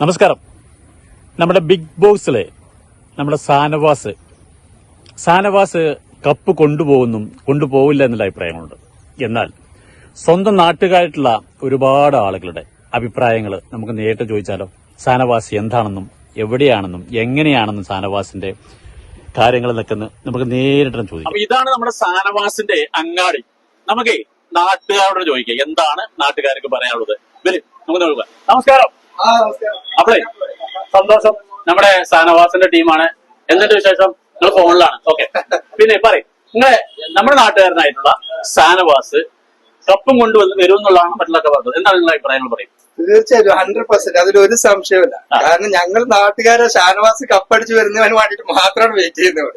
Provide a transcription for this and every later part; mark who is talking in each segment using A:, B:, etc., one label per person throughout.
A: നമസ്കാരം. നമ്മുടെ ബിഗ് ബോസിലെ നമ്മുടെ സാനവാസ് സാനവാസ് കപ്പ് കൊണ്ടുപോകുന്നും കൊണ്ടുപോകില്ല എന്നുള്ള അഭിപ്രായമുണ്ട്. എന്നാൽ സ്വന്തം നാട്ടുകാരായിട്ടുള്ള ഒരുപാട് ആളുകളുടെ അഭിപ്രായങ്ങൾ നമുക്ക് നേരിട്ട് ചോദിച്ചാലോ? സാനവാസ് എന്താണെന്നും എവിടെയാണെന്നും എങ്ങനെയാണെന്നും സാനവാസിന്റെ കാര്യങ്ങൾ നിൽക്കുന്ന നമുക്ക് നേരിട്ട് ചോദിക്കാം.
B: ഇതാണ് നമ്മുടെ സാനവാസിന്റെ അങ്ങാടി. നമുക്ക് നാട്ടുകാരോട് ചോദിക്കാം എന്താണ് നാട്ടുകാർക്ക് പറയാനുള്ളത്? നമുക്ക് നോക്കാം. നമസ്കാരം. അപ്പളേ സന്തോഷം. നമ്മുടെ സാനവാസിന്റെ ടീമാണ്. എന്നിട്ട് വിശേഷം? നിങ്ങൾ ഫോണിലാണ്. ഓക്കെ. പിന്നെ പറയും. നിങ്ങളെ നമ്മുടെ നാട്ടുകാരനായിട്ടുള്ള സാനവാസ് കപ്പും കൊണ്ടുവന്ന് വരും എന്നുള്ളതാണ് മറ്റുള്ളവർക്ക് പറഞ്ഞത്. എന്താണ് നിങ്ങളുടെ അഭിപ്രായങ്ങൾ പറയും?
C: തീർച്ചയായിട്ടും ഹൺഡ്രഡ് പെർസെന്റ് അതിൽ ഒരു സംശയമില്ല കാരണം ഞങ്ങൾ നാട്ടുകാരെ ഷാനവാസ് കപ്പടിച്ച് വരുന്നവന് വേണ്ടിയിട്ട് മാത്രമാണ് വെയിറ്റ് ചെയ്യുന്നത്.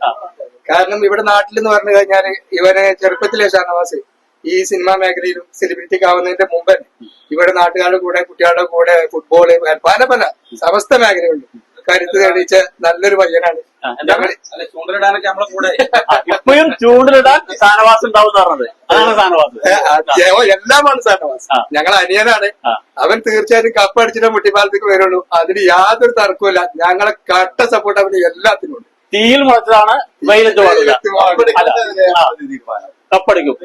C: കാരണം ഇവിടെ നാട്ടിൽ എന്ന് പറഞ്ഞു കഴിഞ്ഞാൽ ഇവനെ ചെറുപ്പത്തിലെ ഷാനവാസ് ഈ സിനിമാ മേഖലയിലും സെലിബ്രിറ്റിക്ക് ആവുന്നതിന്റെ മുമ്പ് ഇവിടെ നാട്ടുകാരുടെ കൂടെ കുട്ടികളുടെ കൂടെ ഫുട്ബോൾ പല പല സമസ്ത മേഖലകളിലും കരുത്ത് തെളിയിച്ച നല്ലൊരു പയ്യനാണ്.
B: ഇപ്പോഴും ചൂണ്ടലിടാൻ സാനവാസ് ഉണ്ടാവും
C: എല്ലാമാണ് ഷാനവാസ്. ഞങ്ങൾ അനിയനാണ്. അവൻ തീർച്ചയായിട്ടും കപ്പ് അടിച്ചിട്ട് മുട്ടിപ്പാലത്തേക്ക് വരുള്ളൂ. അതിന് യാതൊരു തർക്കമില്ല ഞങ്ങളെ കട്ട സപ്പോർട്ട് അവന് എല്ലാത്തിനും ഉണ്ട്.
B: തീയിൽ മുളച്ചതാണ് വെയിലത്ത് പാടില്ല കപ്പടിക്കും.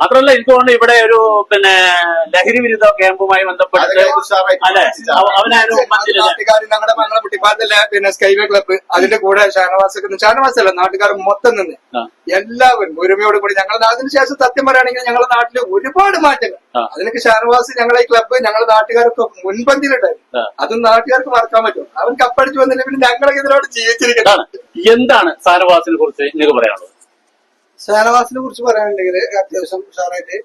B: മാത്രമല്ല എനിക്ക് തോന്നുന്നു ഇവിടെ ഒരു പിന്നെ ലഹരി വിരുദ്ധ ക്യാമ്പുമായി ബന്ധപ്പെട്ട് അല്ലെ?
C: ഞങ്ങളുടെ പിന്നെ സ്കൈവേ ക്ലബ്ബ് അതിന്റെ കൂടെ ഷാനവാസ് ഷാനവാസ് അല്ല നാട്ടുകാർ മൊത്തം നിന്ന്. എല്ലാവരും ഒരുമയോട് കൂടി ഞങ്ങളുടെ ഞങ്ങൾ അതിനുശേഷം സത്യം പറയുകയാണെങ്കിൽ ഞങ്ങളുടെ നാട്ടിൽ ഒരുപാട് മാറ്റങ്ങൾ. അതിനൊക്കെ ഷാനവാസ് ഞങ്ങളെ ക്ലബ്ബ് ഞങ്ങളുടെ നാട്ടുകാർക്ക് മുൻപന്തിയിലുണ്ടായിരുന്നു. അതും നാട്ടുകാർക്ക് മറക്കാൻ പറ്റും അവൻ കപ്പടിച്ചു വന്നില്ല പിന്നെ ഞങ്ങളൊക്കെ ഇതിനോട് ജീവിച്ചിരിക്കുന്നതാണ്
B: എന്താണ്? ഷാനവാസിനെ കുറിച്ച് നിങ്ങൾക്ക് പറയാനുള്ളത്?
C: ഷാനവാസിനെ കുറിച്ച് പറയാനുണ്ടെങ്കിൽ അത്യാവശ്യം ഉഷാറായിട്ട്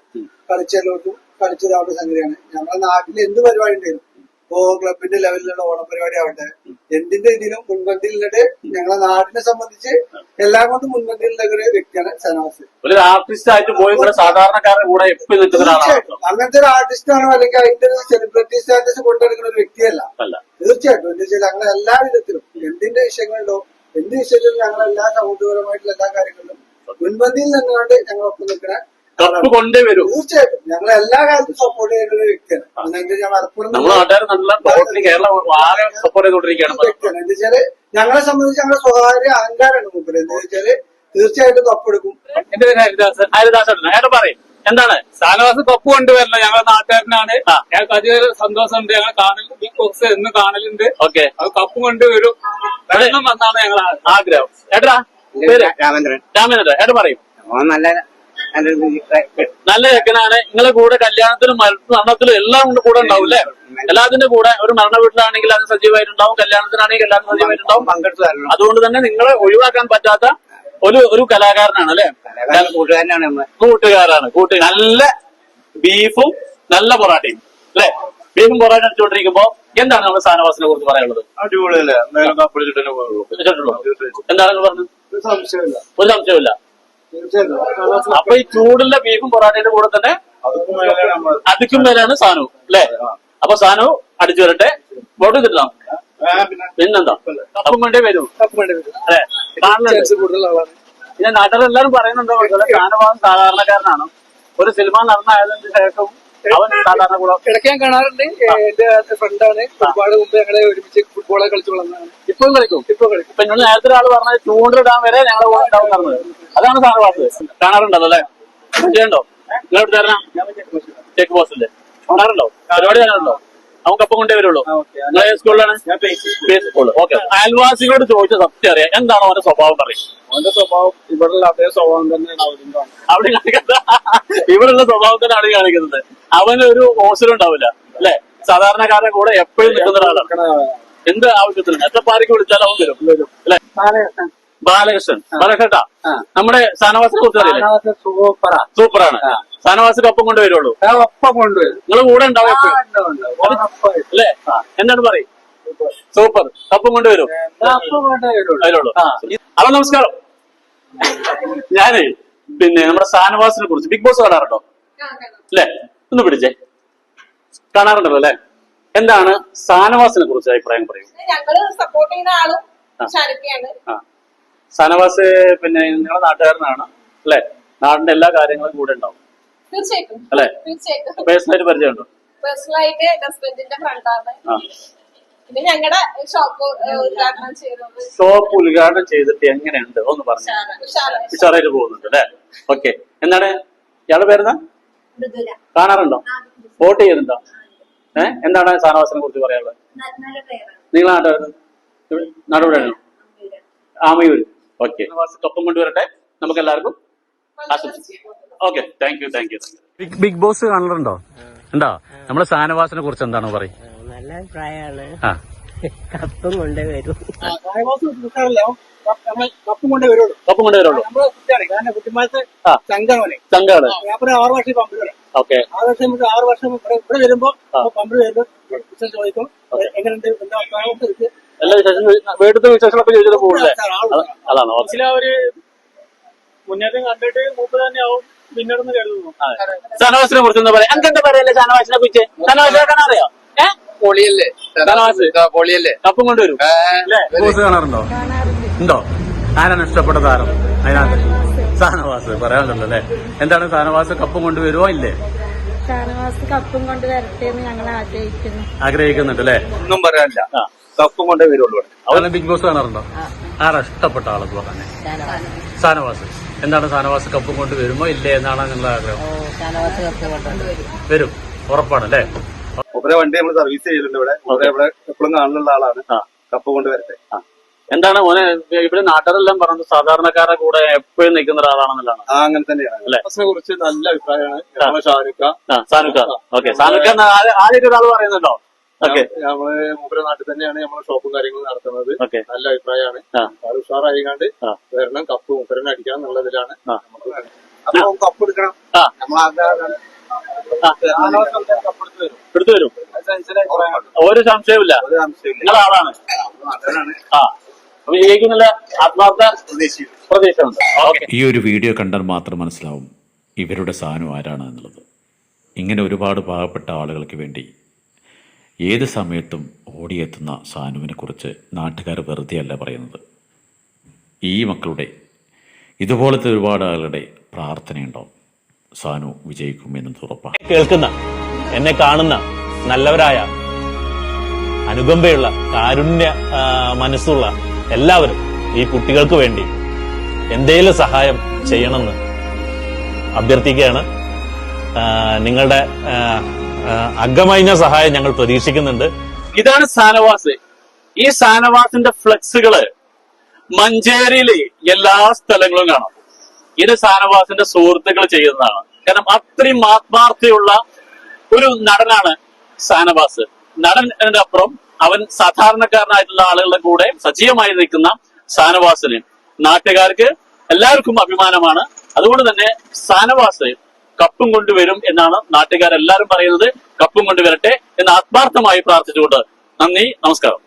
C: കളിച്ചെല്ലോട്ടും കളിച്ചതാവുന്ന സംഗതിയാണ്. ഞങ്ങളുടെ നാട്ടിൽ എന്ത് പരിപാടി ഉണ്ടായിരുന്നു ഇപ്പോ ക്ലബിന്റെ ലെവലിലുള്ള ഓണം പരിപാടി ആവട്ടെ എന്തിന്റെ ഇതിലും മുൻപന്തിയിലുള്ളത് ഞങ്ങളെ നാടിനെ സംബന്ധിച്ച് എല്ലാം കൊണ്ടും മുൻപന്തിയിലുള്ള ഒരു വ്യക്തിയാണ് ഷാനവാസ്.
B: ഒരു ആർട്ടിസ്റ്റ് ആയിട്ട് പോയി സാധാരണക്കാരുടെ കൂടെ
C: അങ്ങനത്തെ ഒരു ആർട്ടിസ്റ്റ് ആണോ അല്ലെങ്കിൽ അതിന്റെ ഒരു സെലിബ്രിറ്റി സ്റ്റാറ്റസ് കൊണ്ടെടുക്കുന്ന ഒരു വ്യക്തിയല്ല. തീർച്ചയായിട്ടും. എന്താ വെച്ചാൽ ഞങ്ങൾ എല്ലാ വിധത്തിലും എന്തിന്റെ വിഷയങ്ങളുണ്ടോ എന്ത് വിഷയത്തിലും ഞങ്ങൾ എല്ലാ സൗഹൃദപരമായിട്ടുള്ള എല്ലാ കാര്യങ്ങളിലും മുൻപന്തിയിൽ നിന്നുകൊണ്ട് ഞങ്ങൾ ഒപ്പം നിൽക്കുന്ന
B: കപ്പ് കൊണ്ടേ വരൂ.
C: തീർച്ചയായിട്ടും. ഞങ്ങൾ എല്ലാ കാലത്തും സപ്പോർട്ട് ചെയ്യുന്ന ഒരു വ്യക്തിയാണ്. പിന്നെ എന്താ വെച്ചാൽ മലപ്പുറം
B: നമ്മുടെ നാട്ടുകാർ നല്ല ടോട്ടലി കേരളം ആകെ സപ്പോർട്ട് ചെയ്തുകൊണ്ടിരിക്കുകയാണ്
C: വ്യക്തിയാണ്. എന്താ വെച്ചാൽ ഞങ്ങളെ സംബന്ധിച്ച് ഞങ്ങളുടെ സ്വകാര്യ അഹങ്കാരമാണ് മുമ്പിൽ എന്താ വെച്ചാൽ തീർച്ചയായിട്ടും കപ്പെടുക്കും
B: എന്റെ പേര് ഹരിദാസ്. ഹരിദാസ് ഏട്ടാ പറയും എന്താണ്?
D: സാനവാസ് കപ്പ് കൊണ്ടുവരണം. ഞങ്ങളുടെ നാട്ടുകാരനാണ്. ഞങ്ങൾക്ക് അതിൽ സന്തോഷമുണ്ട്. ഞങ്ങൾ കാണൽ ബിഗ് ബോക്സ് എന്ന് കാണലുണ്ട്.
B: ഓക്കെ.
D: അത് കപ്പ് കൊണ്ടുവരും. വെള്ളം വന്നാണ് ഞങ്ങൾ
B: ആഗ്രഹം. ഏട്ടാ
E: രാമേന്ദ്രൻ.
B: രാമേന്ദ്രൻ. ഏട്ടാ പറയും.
E: നല്ല നല്ലൊരു
B: നല്ല ചെക്കനാണ്. നിങ്ങളെ കൂടെ കല്യാണത്തിലും മര- മരണത്തിലും എല്ലാം കൊണ്ട് കൂടെ ഉണ്ടാവും അല്ലേ? എല്ലാത്തിന്റെ കൂടെ ഒരു മരണ വീട്ടിലാണെങ്കിൽ അത് സജീവമായിട്ടുണ്ടാവും. കല്യാണത്തിനാണെങ്കിൽ എല്ലാവരും സജീവമായിട്ടുണ്ടാവും.
E: പങ്കെടുത്തതായിരുന്നു
B: അതുകൊണ്ട് തന്നെ നിങ്ങളെ ഒഴിവാക്കാൻ പറ്റാത്ത ഒരു ഒരു കലാകാരനാണ് അല്ലെ?
E: കൂട്ടുകാരനാണ്
B: കൂട്ടുകാരാണ്. കൂട്ട് നല്ല ബീഫും നല്ല പൊറാട്ടയും അല്ലെ? ബീഫും പൊറാട്ട അടിച്ചുകൊണ്ടിരിക്കുമ്പോ എന്താണ് നമ്മുടെ സ്ഥാനവാസിനെ കുറിച്ച് പറയാനുള്ളത്?
F: അടിപൊളിയല്ലേ?
B: കേട്ടിട്ടുണ്ടോ? എന്താണ് പറഞ്ഞത്
C: ഒരു സംശയമില്ല
B: അപ്പൊ ഈ ചൂടുള്ള ബീഫും പൊറാട്ടയുടെ കൂടെ തന്നെ അതിക്കും മേലാണ് സാനു അല്ലേ? അപ്പൊ സാനു അടിച്ചു വരട്ടെ. വോട്ട് കിട്ടാം
F: പിന്നെ
B: പിന്നെന്താ? കപ്പും കൊണ്ടേ വരൂ. അല്ലെ? പിന്നെ നാട്ടിലെല്ലാരും പറയുന്നുണ്ടോ സാനുഭാഗം സാധാരണക്കാരനാണ്. ഒരു സിനിമ നടന്നായതിനു ശേഷം അവൻ സാധാരണ കൂടെ
C: ഇടയ്ക്ക് ഞാൻ കാണാറുണ്ട് എന്റെ ഫ്രണ്ടാണ് ഒരുപാട് മുമ്പ് ഞങ്ങളെ ഒരുമിച്ച് ഫുട്ബോളെ കളിച്ചു വളർന്നതാണ്.
B: ഇപ്പോഴും കളിക്കും?
C: ഇപ്പൊ കളിക്കും.
B: ഇപ്പൊ എന്നോട് നേരത്തെ ഒരാൾ പറഞ്ഞത് ചൂണ്ടിടാൻ വരെ ഞങ്ങളെ കൂടെ ഉണ്ടാവും പറഞ്ഞത്. അതാണ് സാറ് സാധനവാസ് കാണാറുണ്ടല്ലോ അല്ലെ? ചെയ്യണ്ടോ നിങ്ങൾ തരണം ചെക്ക് പോസ്റ്റിൽ കാണാറുണ്ടോ? പരിപാടി കാണാറുണ്ടോ? നമുക്ക് അപ്പം കൊണ്ടേ വരുള്ളൂ. സ്കൂളിലാണ് സ്കൂൾ ഓക്കെ. അയൽവാസികളോട് ചോദിച്ച സത്യം അറിയാം. എന്താണ് അവന്റെ സ്വഭാവം പറയും?
D: അവന്റെ സ്വഭാവം ഇവിടെയുള്ള അതേ സ്വഭാവം തന്നെയാണ് അവിടെ
B: അവിടെ കാണിക്കുന്നത് ഇവിടെയുള്ള സ്വഭാവം തന്നെ അവിടെ കാണിക്കുന്നത്. അവന് ഒരു ഓസരം ഉണ്ടാവില്ല അല്ലെ? സാധാരണക്കാരുടെ കൂടെ എപ്പോഴും നിൽക്കുന്ന ഒരാളാണ്. എന്ത് ആവശ്യത്തിനും. എത്ര പാരിക്ക് വിളിച്ചാലും അവൻ വരും അല്ലെ? ബാലകൃഷ്ണൻ. ബാലകൃഷ്ണ നമ്മുടെ സാനവാസ കുറിച്ച് അറിയില്ലേ?
C: സൂപ്പറാ.
B: സൂപ്പറാണ്. സ്ഥാനവാസി ഒപ്പം കൊണ്ടു വരുള്ളൂ
C: ഒപ്പം കൊണ്ടുവരും.
B: നിങ്ങൾ കൂടെ ഉണ്ടാവും അല്ലേ? എന്താണ് പറയും? സൂപ്പർ. ഒപ്പം കൊണ്ടുവരും. അതിലുള്ളൂ. അപ്പൊ നമസ്കാരം. ഞാനേ പിന്നെ നമ്മുടെ സ്ഥാനവാസിനെ കുറിച്ച് ബിഗ് ബോസ് കാണാറുണ്ടോ? അല്ലേ? ഒന്ന് പിടിച്ചേ. കാണാറുണ്ടല്ലോ അല്ലെ? എന്താണ് സാനവാസിനെ കുറിച്ച് അഭിപ്രായം പറയും.
G: ഞങ്ങൾ സപ്പോർട്ട് ചെയ്യുന്ന ആളും.
B: സാനവാസ് പിന്നെ നിങ്ങളുടെ നാട്ടുകാരനാണ് അല്ലെ? നാടിന്റെ എല്ലാ കാര്യങ്ങളും കൂടെ ഉണ്ടാവും.
G: തീർച്ചയായിട്ടും.
B: അല്ലേ?
G: തീർച്ചയായിട്ടും.
B: പരിചയമുണ്ടോ?
G: പേഴ്സണൽ ആയിട്ട് എന്റെ ഹസ്ബൻഡിന്റെ ഫ്രണ്ടാണ്.
B: ആ.
G: പിന്നെ ഞങ്ങളുടെ ഷോപ്പ് ഉദ്ഘാടനം ചെയ്തത്
B: ഷോപ്പ് ഉദ്ഘാടനം ചെയ്തിട്ട് എങ്ങനെയുണ്ട്? ഒന്ന് പറഞ്ഞു.
G: ഉഷാറായി.
B: ഉഷാറായിട്ട് പോകുന്നുണ്ട് അല്ലെ? ഓക്കെ എന്താണ്? ഇയാളുടെ പേരെന്താ. കാണാറുണ്ടോ? വോട്ട് ചെയ്തിട്ടുണ്ടോ ഏഹ് എന്താണ് സ്ഥാനവാസിനെ കുറിച്ച് പറയാനുള്ളത്. നിങ്ങൾ നാട്ടുകാരുന്നു നാടുകൂടെയാണോ ആമയൂര്. ഓക്കെ. കൊണ്ട് കൊണ്ടുവരട്ടെ. നമുക്ക് എല്ലാവർക്കും okay. Thank you thank you big big boss കാണലുണ്ടോ ഉണ്ടോ? നമ്മുടെ സ്ഥാനവാസിനെ കുറിച്ച് എന്താണ് പറയും?
E: നല്ല അഭിപ്രായമാണ്.
B: ആ.
E: കപ്പും കൊണ്ടേ വരും
C: കപ്പും കൊണ്ടേ വരുള്ളൂ
B: കപ്പും
C: കൊണ്ടേ
B: വരുള്ളൂ.
C: സംഘമാണ് ആറ് വർഷം പമ്പ് വരാം
B: ഓക്കെ
C: ആറ് വർഷം മുതൽ ആറ് വർഷം ഇവിടെ വരുമ്പോ പമ്പിൽ വരുമ്പോ ചോദിക്കും. എങ്ങനെയുണ്ട്? എന്താ.
B: എല്ലാ വിശേഷം വീട്ടിലത്തെ വിശേഷങ്ങളൊക്കെ
C: ചോദിച്ചത് ആൾ
B: അതാണ്
D: ചില ഒരു മുന്നേറ്റം കണ്ടിട്ട് മൂപ്പ് തന്നെ ആവും പിന്നീട് കരുതുന്നു.
B: സ്ഥാനവാസിനെ കുറിച്ച് എന്താ പറയാ. എനിക്ക് എന്താ പറയല്ലേ സ്ഥാനവാസിനെ കുറിച്ച്? ഷാനവാസിനെ ഏ
E: പൊളിയല്ലേ? പൊളിയല്ലേ?
B: കപ്പം കൊണ്ടുവരും. കാണാറുണ്ടോ? ഉണ്ടോ? ആരാണ് ഇഷ്ടപ്പെട്ട താരം അതിനകത്ത്. സാനവാസ് പറയാനുണ്ടല്ലോ അല്ലെ? എന്താണ് സാനവാസ് കപ്പും കൊണ്ടുവരുമോ ഇല്ലേ?
H: സാനവാസ് കപ്പും കൊണ്ട് വരട്ടെ എന്ന് ഞങ്ങൾ ആഗ്രഹിക്കുന്നു.
B: ആഗ്രഹിക്കുന്നുണ്ട് അല്ലേ?
F: ഒന്നും പറയാനില്ല. കപ്പും കൊണ്ടേ വരുള്ളൂ
B: അവനെ ബിഗ് ബോസ് കാണാറുണ്ടോ? ആരാ ഇഷ്ടപ്പെട്ട ആളെന്ന് പറഞ്ഞേ സാനവാസ് എന്താണ് സാനവാസ് കപ്പും കൊണ്ടുവരുമോ ഇല്ലേ എന്നാണ് നിങ്ങളുടെ ആഗ്രഹം.
E: ഷാനവാസ് കപ്പ് കൊണ്ടുവരും.
B: വരും. ഉറപ്പാണ് അല്ലേ?
F: മൂപ്പരെ വണ്ടി നമ്മൾ സർവീസ് ചെയ്തിട്ടുണ്ട് ഇവിടെ. മൂപ്പരെ ഇവിടെ എപ്പോഴും കാണുന്ന ആളാണ്.
B: ആ.
F: കപ്പ് കൊണ്ടുവരട്ടെ
B: എന്താണ് മോനെ ഇവിടെ നാട്ടുകാരെല്ലാം പറഞ്ഞത് സാധാരണക്കാരുടെ കൂടെ എപ്പോഴും നിൽക്കുന്ന ഒരാളാണെന്നുള്ളതാണ്.
F: ആ അങ്ങനെ തന്നെയാണ്.
B: അല്ലേ?
F: ബസ്സിനെ കുറിച്ച് നല്ല അഭിപ്രായമാണ്.
B: ആ. സാനുക്ക ഓക്കെ. ആദ്യമായിട്ട് ഒരാൾ പറയുന്നുണ്ടോ? ഓക്കെ.
F: നമ്മൾ മൂപ്പര നാട്ടിൽ തന്നെയാണ് നമ്മൾ ഷോപ്പും കാര്യങ്ങളും നടത്തുന്നത്.
B: ഓക്കെ.
F: നല്ല അഭിപ്രായമാണ്. ആൾ ഉഷാറായിക്കാണ്ട്. വരണം കപ്പ് മൂപ്പരനെ അടിക്കണം എന്നുള്ളതിലാണ് കപ്പ് എടുക്കണം.
B: ആ.
F: എടുത്ത് വരും.
B: ഒരു
F: സംശയമില്ല
B: നിങ്ങളെ ആളാണ്. ആ.
A: ഈ ഒരു വീഡിയോ കണ്ടാൽ മാത്രം മനസ്സിലാവും ഇവരുടെ സാധനം ആരാണ് എന്നുള്ളത്. ഇങ്ങനെ ഒരുപാട് പാവപ്പെട്ട ആളുകൾക്ക് വേണ്ടി ഏത് സമയത്തും ഓടിയെത്തുന്ന സാനുവിനെക്കുറിച്ച് നാട്ടുകാർ വെറുതെ അല്ല പറയുന്നത്. ഈ മക്കളുടെ ഇതുപോലത്തെ ഒരുപാട് ആളുകളുടെ പ്രാർത്ഥനയുണ്ടാവും. സാനു വിജയിക്കും എന്നത് ഉറപ്പാണ്
I: കേൾക്കുന്ന എന്നെ കാണുന്ന നല്ലവരായ അനുകമ്പയുള്ള കാരുണ്യ മനസ്സുള്ള എല്ലാവരും ഈ കുട്ടികൾക്ക് വേണ്ടി എന്തെങ്കിലും സഹായം ചെയ്യണമെന്ന് അഭ്യർത്ഥിക്കുകയാണ്. നിങ്ങളുടെ അഗമൈന സഹായം ഞങ്ങൾ പ്രതീക്ഷിക്കുന്നുണ്ട്.
B: ഇതാണ് സാനവാസ് ഈ സാനവാസിന്റെ ഫ്ലെക്സുകൾ മഞ്ചേരിയിലെ എല്ലാ സ്ഥലങ്ങളും കാണാം. ഇത് സാനവാസിന്റെ സുഹൃത്തുക്കൾ ചെയ്യുന്നതാണ്. കാരണം അത്രയും ആത്മാർത്ഥയുള്ള ഒരു നടനാണ് സാനവാസ് നടന്റെ അപ്പുറം അവൻ സാധാരണക്കാരനായിട്ടുള്ള ആളുകളുടെ കൂടെ സജീവമായി നിൽക്കുന്ന ഷാനവാസിന്. നാട്ടുകാർക്ക് എല്ലാവർക്കും അഭിമാനമാണ്. അതുകൊണ്ട് തന്നെ സാനവാസ് കപ്പും കൊണ്ടുവരും എന്നാണ് നാട്ടുകാരെല്ലാവരും പറയുന്നത്. കപ്പും കൊണ്ടുവരട്ടെ എന്ന് ആത്മാർത്ഥമായി പ്രാർത്ഥിച്ചുകൊണ്ട് നന്ദി നമസ്കാരം.